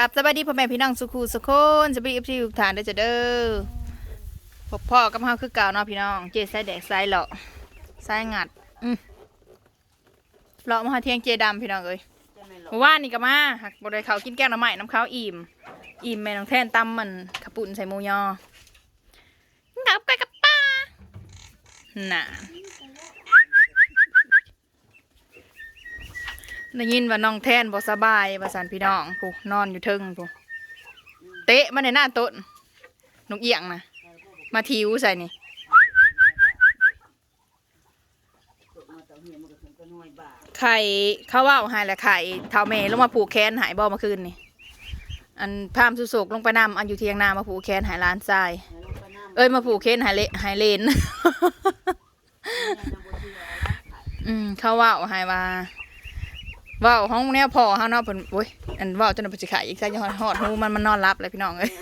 กับสวัสดีพ่อแม่พี่น้องสุขูสุคนสวัสดีเอฟซีทุกท่านเด้อจ้ะเด้อพบพ่อกับเฮาคือเก่าเนาะพี่น้อง เจสายแดกสายเหลาะสายงัดอืมเลาะมาหาเที่ยงเจดำพี่น้องเอ้ยเมื่อวานนี่ก็มาหักบ่ได้เขาวกินแกงหน่อไม้น้ำข้าวอิ่ม อิ่มแม่น้องแท่นตำมันขาวปุ่นใส่หมูยอกับไก่กับป้าน่ะ ได้ยินว่าน้องแทนบ่สบายว่าสันพี่น้องผู้นอนอยู่เทิงผู้เตะมาในหน้าโต๊ะนกเอียงนะมาทิวใส่นี่ไข่ข้าวว่าวหายและไข่เท้าเมลงมาผูกแขนหายบ่มื่อคืนนี่อันพามสุโศกลงไปนำอันอยู่เทียงนามาผูกแขนหายล้านทรายเอ้ยมาผูกแขนหายเลหายเลนอืมข้าวว่าวหายว่า ว่าวห้องเนี้ยพอเฮาเนาะเพิ่นโอ้ยอันว่าวจนเพิ่นสิขายอีกซะยังฮอดหูมันมันนอนรับเลยพี่น้องเอ้ย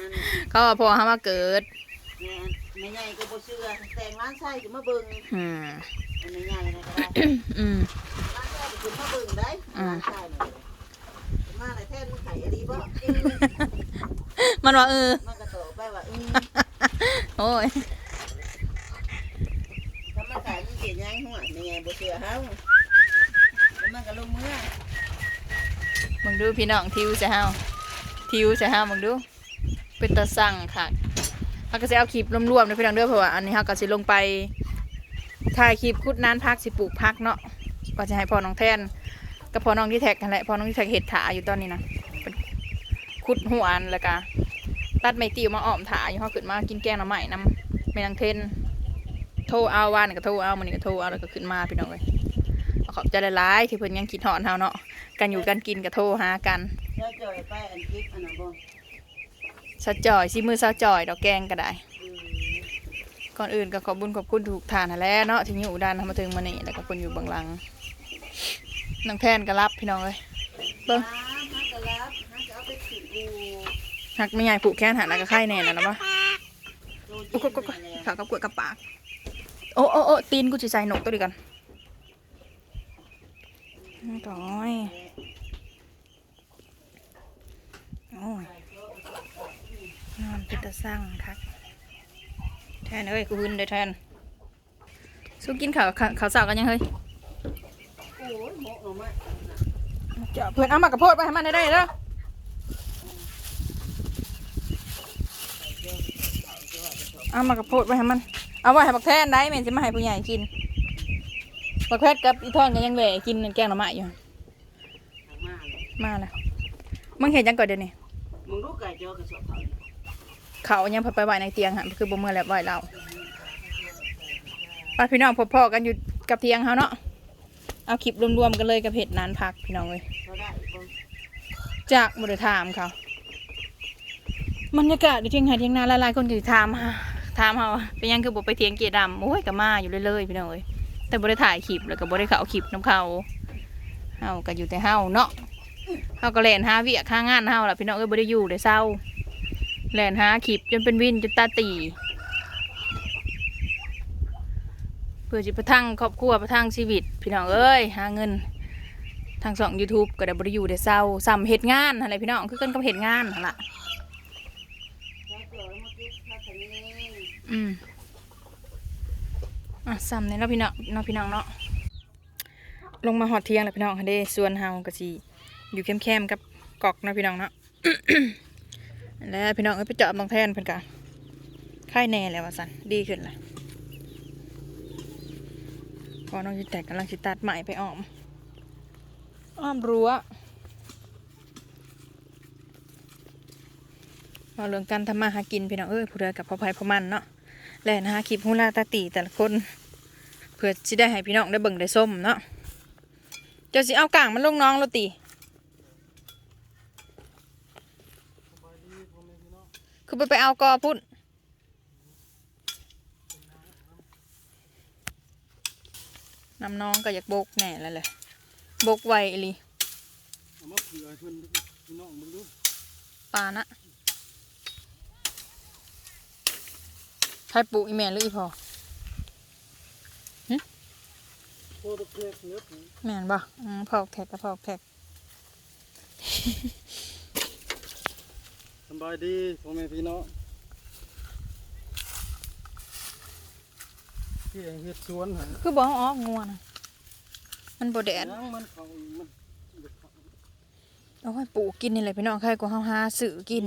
เขาว่าพอเฮามาเกิดแม่ไม่ใหญ่ก็บ่เชื่อแต่งร้านไส้ก็มาเบิ่งอืมอันไม่ใหญ่นะก็ได้อืมร้านไส้ก็คือมาเบิ่งได้อืมร้านไส้น่ะมาไหนแท้มันไข่อดีบ่มันว่าเออมันก็โตไปว่าอืมโอ้ยถ้ามันขายมันเสียยังหัวไม่ใหญ่บ่เชื่อเฮาแล้วมันก็ลงมือ มึงดูพี่น้องทิวจะเฮาทิวจะเฮามึงดู เป็นตาสั่งค่ะเขาก็จะเอาคลิปรวมๆในพี่น้องเด้อเพราะว่าอันนี้เขาก็สิลงไปถ่ายคลิปคุดนานพักสิปลูกพักเนาะก็จะให้พ่อน้องแทนกับพ่อน้องที่แท็กกันแหละพ่อน้องที่แท็กเห็ดถาอยู่ตอนนี้นะเป็นคุดหัวอันแล้วก็ตัดไม้ติวมาอ้อมถาอยู่เขาขึ้นมากินแกงหน่อไม้นำแม่นางเทนโทรเอาวานนก็โทรเอามันนี่ก็โทรเอาแล้วก็ขึ้นมาพี่น้องเลย ขอบใจหลายๆที่เพิ่นยังคิดหอนเฮาเนาะกันอยู่กันกินก็โทรหากันเจ้าจ่อยไปอันคลิปอันนั้นบ่สะจอยซิมือสะจอยดอกแกงก็ได้อืมก่อนอื่นก็ขอบบุญขอบคุณทุกท่านนั่นแหล้วเนาะที่อยู่ด้านทำมาถึงมานี่แล้วก็คนอยู่เบื้องหลังน้องแทนก็รับพี่น้องเลยเบิ้งอ่าฮักก็รับฮักก็เอาไปขึ้นอูหักไม่ใหญ่ผูกแขนหันแล้วก็ไข่แน่นะนะวะโลโอ้จิโหตนั่นแหละขากับกวดกับปากโอ้โอ้โอ้ตีนกูจะใส่หนกตัวดีกัน ก้อยโอ้ยนอนพิตาสั่งครับแทนเอ้ยกูหึนเด้อแทนสู้กินข้าวข้าวสาวกันยังเฮ้ยโอ้ยหมกหน่อไม้เจะเพื่อนเอามากระโพดไปให้มันได้เด้อเอามากระโพดไปให้มัน เอาไว้ให้บักแทนได้แม่นจะมาให้ผู้ใหญ่กิน บักแพทย์กับอีทอนก็ยังเหลือกินแกงหน่อไม้อยู่ทางมาเลยมาแล้วมึงเห็นยังก่อนเดี๋ยวนี้มึงรู้ไก่เจ้ากระสอบเขาเขายังพาไปไหวในเตียงฮะคือบ่เมื่อแล้วไหวเราไปพี่น้องพบพ่อกันอยู่กับเตียงเขาเนาะเอาคลิปรวมๆกันเลยกับเห็ดนานพักพี่น้องเลยเขาได้บ่จากบริถามเขาบรรยากาศอยู่เที่ยงไห้เที่ยงนาหลายๆคนก็สิถามหาถามเขาว่าเป็นยังคือบ่ไปเทียงเกียดำโอ้ยก็มาอยู่เรื่อยๆพี่น้องเอ้ย แต่บ่ได้ถ่ายคลิปแล้วก็บ่ได้เขาคลิปน้ำเขาเฮาก็อยู่แต่เฮาเนาะเฮาก็แล่นหาเวียกหางานเฮาล่ะพี่น้องเอ้ยบ่ได้อยู่ได้เศร้าแล่นหาคลิปจนเป็นวินจนตาตีเพื่อสิประทังครอบครัวประทังชีวิต พี่น้องเอ้ยหาเงินทางสอง YouTube ก็ได้บริยูได้เศร้าซ้ำเหตุงานอะไรพี่น้องคือกันกับเหตุงานนั่นล่ะอืม อะซ้ำในเนาะพี่น้องเนาะพี่น้องเนาะลงมาหอดเที่ยงแล้วพี่น้องค่ะเด้ส่วนเฮาก็สิอยู่แคมๆกับกอกนะพี่น้องเนาะแล้วพี่น้องเอ้ยไปเจาะบางแทนเพิ่นกะไข้แน่แล้วว่าสันดีขึ้นละพอน้องจิแตกกำลังสิตัดใหม่ไปอ้อม อ้อมรั้วมาเรื่องการทำมาหากินพี่น้องเอ้ยผู้ใดกับพ่อภัยพ่อมันเนาะ แล่นหาคลิปฮูลาตาตีแต่ละคน เพื่อสิได้ให้พี่น้องได้เบิ่งได้ส้มเนาะเจ้าสิเอากลางมันลงน้องโรตีคือไปไปเอากอพุ่นน้ำน้องก็อยากโบกแน่แล้วเลยโบกไวอีหลีเอามาเผื่อให้เพิ่นพี่น้องมึงดูปลานะ ครปลูกอีแม่หรืออีพอโคตรเล็กเนื้อผูแม่นบ่อืมพอกแท็กกับพอกแท็กบายดีพ่อแม่พี่น้องที่เองเฮ็ดสวนหั่นคือบอกอ๋อกงัวนะมันบ่แดดยังมันเขามันเด็กเขาเอาไว้ปลูกกินนี่แหละพี่น้องใครก็เฮาหาซื้อกิน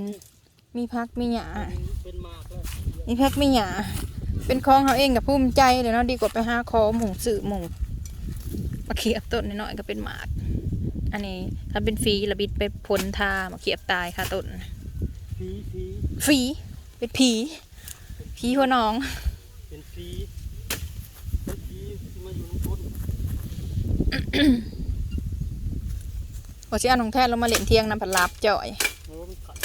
มีพักมีหญ้าเป็นมากแล้ วมีพักมีหญ้าเป็นของเฮาเองกับภูมิใจเลยเนาะดีกว่าไปหาคอหมูซื้อหมูมาเขียบต้นน้อยๆก็เป็นหมากอันนี้ถ้าเป็นฟรีระบิดไปพ้นทามาเขียบตายค่ะต้นผีผีฟรีเป็นผีผีหัวน้อง เป็นผีเป็นผีที่มาอยู่ในต้นว่าสิเอาของแท้ลงมาเล่นเที่ยงน้ำผัดลาบจ่อยโอ้มันขัด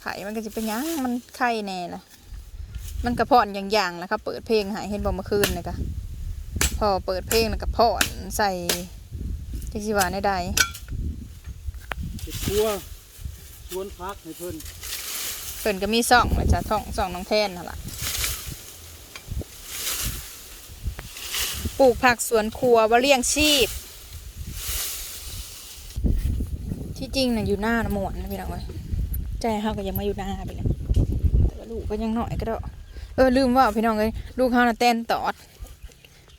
ไข่มันก็จะเป็นหยังมันไข่แน่ละ มันกระพอนอย่างๆแหล้วครับเปิดเพลงใหายเห็นบอกเมื่อคืนเลยกะพอเปิดเพลงแล้วก็พอนใส่จักสิว่าในใดเห็ดครัวสวนพักให้เพิ่นเพิ่นก็มีซ่องเลยจ้ะท่องซ่องน้องแทนนั่นล่ะปลูกผักสวนครัวว่าเลี้ยงชีพ ที่จริงน่ะอยู่หน้านะหมวนนะพี่น้องเว้ยใจเฮาก็ยังมาอยู่หน้าไปเลยแต่ว่าลูกก็ยังหน่อยก็ได้ เออลืมว่าพี่น้องเอ้ยลูกเฮาน่ะแตนตอด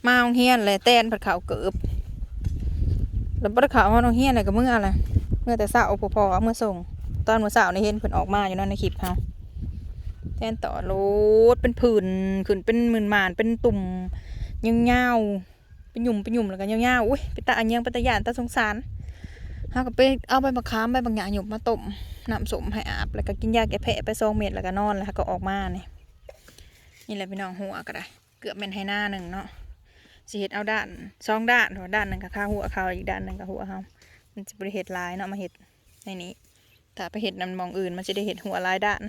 มาโรงเรียนเลยแตนผัดขาวเกิบแล้วผัดขาวเฮาโรงเรียนอะไรก็เมื่ออะไรเมื่อแต่เช้าพอพอเมื่อส่ง ตอนเมื่อเช้านี่เห็นเพิ่นออกมาอยู่นั่นในคลิปเฮาแตนตอโลดเป็นผื่นขึ้นเป็นหมื่นหมานเป็นตุ่มยาวๆเป็นหยุ่มเป็นหยุ่มแล้วก็ยาวๆอุ้ยเป็นตาอันยังเป็นตาหยานตาสงสารเฮาก็ไปเอาใบมะขามใบบางอย่างหยุบมาต้มน้ำสมให้อาบแล้วก็กินยาแก้แพ้ไปซองเม็ดแล้วก็นอนแล้วก็ออกมาเนี่ย นี่แหละพี่น้องหัวก็ได้ เกือบเป็นให้หน้าหนึ่งเนาะสิเฮ็ดเอาด้านสองด้านหัวด้านหนึ่งกับข้าหัวเขาอีกด้านหนึ่งกับหัวเขามันจะบริเหตุลายเนาะมาเฮ็ดในนี้ถ้าไปเห็ดนำมองอื่นมันจะได้เห็ดหัวลายด้าน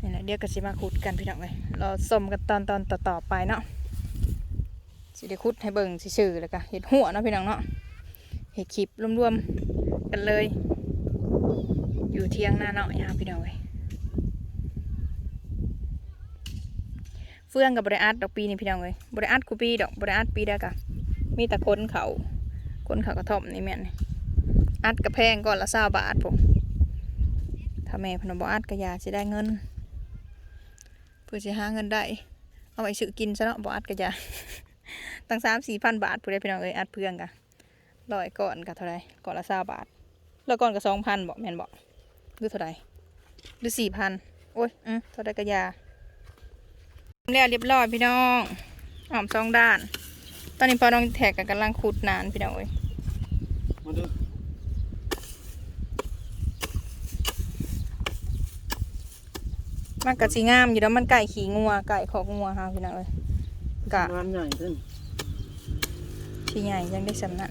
นี่นะเดี๋ยวก็สิมาขุดกันพี่น้องเลยรอส้มกันตอนตอนต่อต่อๆไปเนาะสิได้ขุดให้เบิ่งซื่อๆแล้วก็เห็ดหัวเนาะพี่น้องเนาะเห็ดคลิปรวมๆกันเลย อยู่เที่ยงหน้าเนาะยาพี่น้องเลย เฟื่องกับบริอัดดอกปีนี่พี่น้องเลยบริอัดกูปีดอกบริอัดปีได้กะมีแต่คนเขาคนเขากระท่อมนี่แม่นอัดกระแพงก่อนละเศร้าบาทผมถ้าแม่พนบอัดกระยาจะได้เงิน เพื่อจะหาเงินได้ เอาไปซื้อกินซะเนาะบอัดกระยาตั้งสามสี่พันบาทผู้ใดพี่น้องเอ้ยอัดเพื่องกะร้อยก่อนกะเท่าไรก่อนละเศร้าบาท แล้วก่อนกับสองพันบอกแม่นบอกหรือเท่าไรหรือสี่พันโอ้ยอืมเท่าไรกระยา แล้วเรียบร้อยพี่น้องหอมสองด้าน ตอนนี้พอน้องแท็กกันกำลังขุดนานพี่น้องเอ้ยมาเด้อมันก็สีงามอยู่แล้วมันไก่ขี่งัวไก่ขอกงัวฮะพี่น้องเอ้ยกะงานใหญ่เพิ่นสีใหญ่ยังได้สำนัก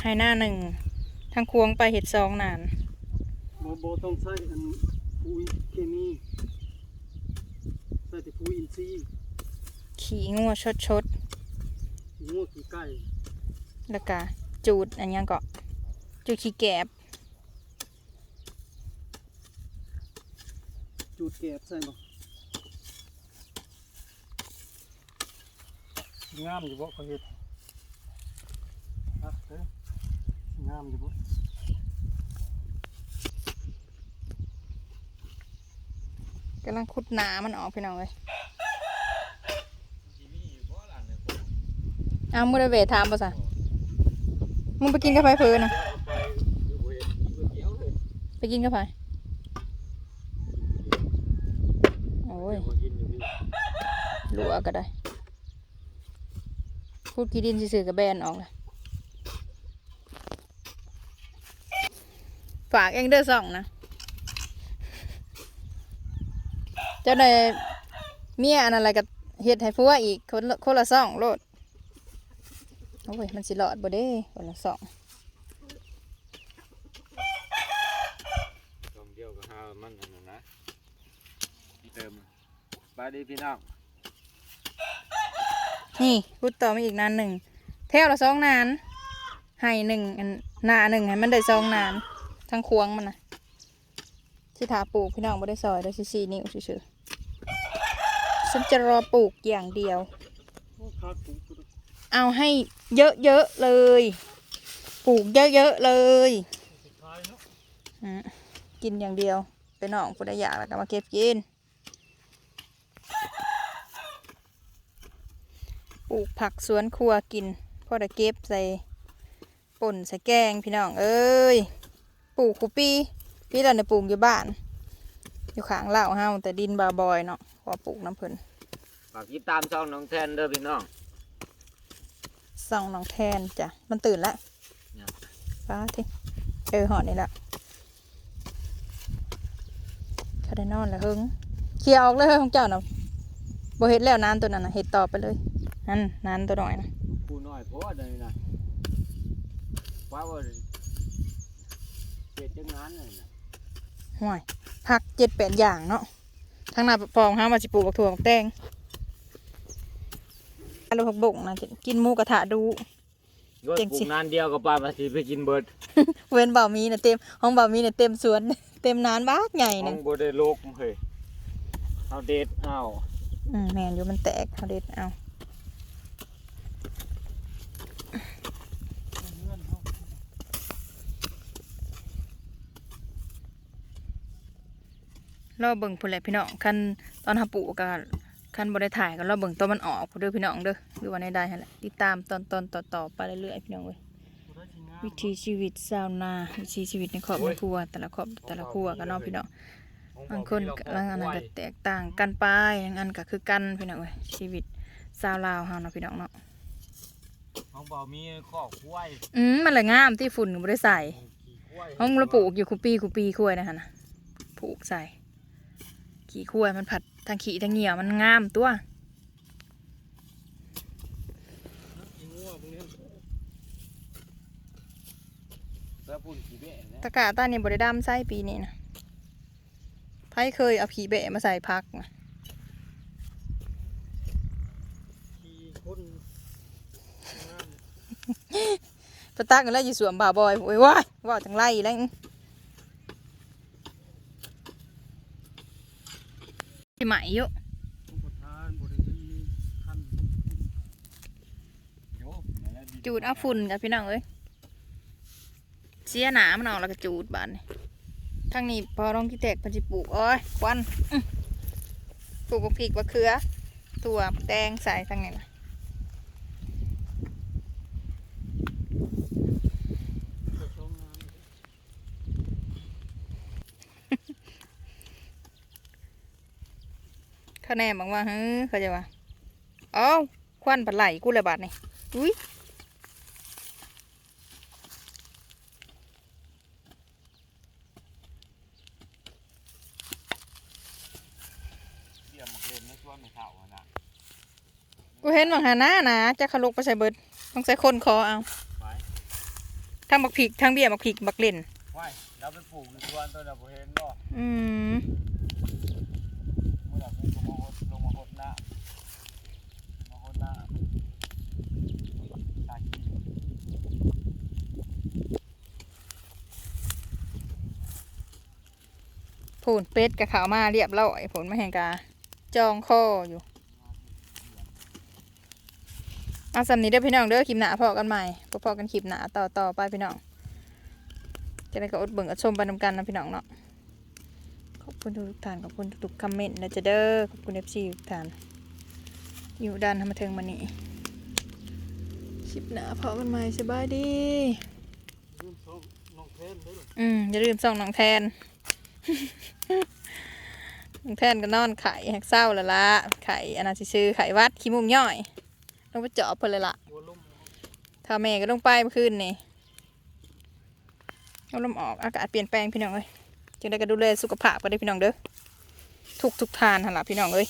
ให้หน้าหนึ่งทางควงไปเห็ดซองนาน บ่บ่ต้องใช้อันปุ๋ยเคมีใส่แต่ปุ๋ยอินทรีย์ขี่งัวชดชดงัวขี้ไก่ๆแล้วก็จูดอันยังก็จูดขี้แกบ จูดแกบใส่บ่งามอยู่บ่เขาเฮ็ดครับเด้องามอยู่บ่ กำลังขุดหนามันออกพี่น้องเลยเอามึงได้เวทถามป่ะสะมึงไปกินกับไฟเพลินนะไปกินกับไฟโอ้ยหลัวก็ได้พูดขี้ดินซื่อๆกับแบนออกเลยฝากเองเด้อสองนะ เจ้าในายเมียอันอะไรกับเฮ็ดให้ฟัวอีกคนละคนละสองโลดโอ้ยมันสิรอดบ่เด้คนละสองลองเดียวกับห้ามันนั่นน่ะนะเติมบายดีพี่น้องนี่พูดต่อมาอีกนานหนึ่งแถวละสองนานให้หนึ่งอันหนาหนึ่งให้มันได้สองนานทั้งควงมันนะที่ถาปลูกพี่น้องบ่ได้ซอยได้สี่นิ้วซื่อๆ ฉันจะรอปลูกอย่างเดียวโอ้คากูกูเอาให้เยอะๆเลย ปลูกเยอะๆเลยสุดท้ายเนาะอืมกินอย่างเดียวไปน้องผู้ใดอยากแล้วก็มาเก็บกินปลูกผักสวนครัวกินพอได้เก็บใส่ป่นใส่แกงพี่น้องเอ้ยปลูกคูปีพี่เราเนี่ยปลูกอยู่บ้าน อยู่ข้างเล่าเฮาแต่ดินบาบอยเนาะพอปลูกน้ำเพิ่นฝากติดตามช่องน้องแทนเด้อพี่น้องส่องน้องแทนจ้ะมันตื่นแล้วยังป้าที่เออหอดนี่ละเขาได้นอนแล้วเฮิงเคลียร์ออกเลยเฮ้ยของเจ้าน่ะบ่เฮ็ดแล้วนานตัวนั้นน่ะเฮ็ดต่อไปเลยนั่นนานตัวหน่อยนะผู้น้อยโพดเลยนะว่าว่าเจ็ดจังงานเลยนะห่วย ผักเจ็ดแปดอย่างเนาะทางหน้าปองห้ามาสิปลูกบักถั่วบักแตงลูกผักบงนะกินหมูกระทะดูรถเจ๋งปลูสิกนานเดียวกับปลามาสิไปกินเบิดเว้นเบามีนะเต็มห้องเบามีนะเต็มสวน เต็มนานบ้ากใหญ่ห้หอนึงงบได้โลกเฮ้ยเอาเด็ดเอาอืมแมนอยู่มันแตกเขาเด็ดเอา รอเบิ่งพุ่นแหละพี่น้องคันตอนหาปลูกก็คันบ่ได้ถ่ายก็รอเบิ่งตอนมันออกพุ่นเด้อพี่น้องเด้อหรือว่าในใดหั่นแหละติดตามตอนตอนต่อต่อๆไปเรื่อยๆพี่น้องเว้ยบ่ได้สิงามวิถีชีวิตชาวนาวิถีชีวิตในครอบครัว แต่ละครอบแต่ละครัวกันเนาะพี่น้องบางคนก็บางอันนั้นก็แตกต่างกันไปบางอันก็คือกันพี่น้องเว้ยชีวิตชาวลาวเฮาเนาะพี่น้องเนาะห้องเบามีข้อควายอืมมันเลยงามที่ฝุ่นก็บ่ได้ใส่ขี่ควายห้องเราปลูกอยู่คุปีคุปีคุ้ยนะฮะนะปลูกใส่ ขี่คุ้ยมันผัดทางขี่ทางเหนียวมันงามตัวตะกร้าต้านนี่บริดามใส่ปีนี้นะไผเคยเอาผีเบะมาใส่พักนะขี่คนงามปตักกันแล้วอยู่สวมบ่าบอยโอ้ยว้ายว่าจังไรแล้ว ที่ใหมอะได้มีคันโยมนั่นแหละจูดเอาฝุ่นกับพี่น้องเอ้ยเสียหนามันออกแล้วก็จูดบานนี่ทางนี้พอร้องกี่แตกพันจิปลูกโอ้ยควันปลูกบักพริกบักเขือ ตัวแตงใส่ทางนี้นะชมงาม เขาแน่บอกว่าเฮ้ยเขาจะว่าเอ้าควันปัดไหลกูเลยบาดนี่อุ้ยเดี๋ยวมาเล่นในช่วงในเช้าอะนะกูเห็นบางหาหน้านะจะขลุกไปใส่เบิดต้องใส่คนคอเอาไปทั้งบักพริกทั้งเบี้ยบักพริกบักเล่นไว้เราไปปลูกในสวนตัวเราบ่เห็นบ่อืม เมื่อเราปลูกก็มาหดลงมาหดหน้ามาหดหน้าตาขี้ ผูนเป็ดกับขาวมาเรียบร้อยผลมาแห่งกาจองคออยู่เอาสำนี้เด้อพี่น้องเด้อคลิปหนาพอกันใหม่พอๆกันคลิปหนาต่อต่อไปพี่น้องจะได้ก็อดเบิ่งอดชมไปนำกันนะพี่น้องเนาะขอบคุณทุกท่านขอบคุณทุกคอมเมนต์นะจะเด้อขอบคุณเอฟซีทุกท่านอยู่ด้านทำมาถึงมานี่คลิปหนาพอกันใหม่สบายดีลืมส่งน้องแทนเด้ออืมอย่าลืมส่องน้องแทน แทนก็นอนไข่แหกเศร้าละละไข่อนนั้นสิซื้อไข่วัดขี้มุมย่อยลงไปเจาะเพิ่นเลยละหัวลุ่มถ้าแม่ก็ลงไปเมื่อคืนนี่เอาลมออกอากาศเปลี่ยนแปลงพี่น้องเอ้ยจึงได้ก็ดูแลสุขภาพก็ได้พี่น้องเด้อทุกทุกทานหันละพี่น้องเอ้ย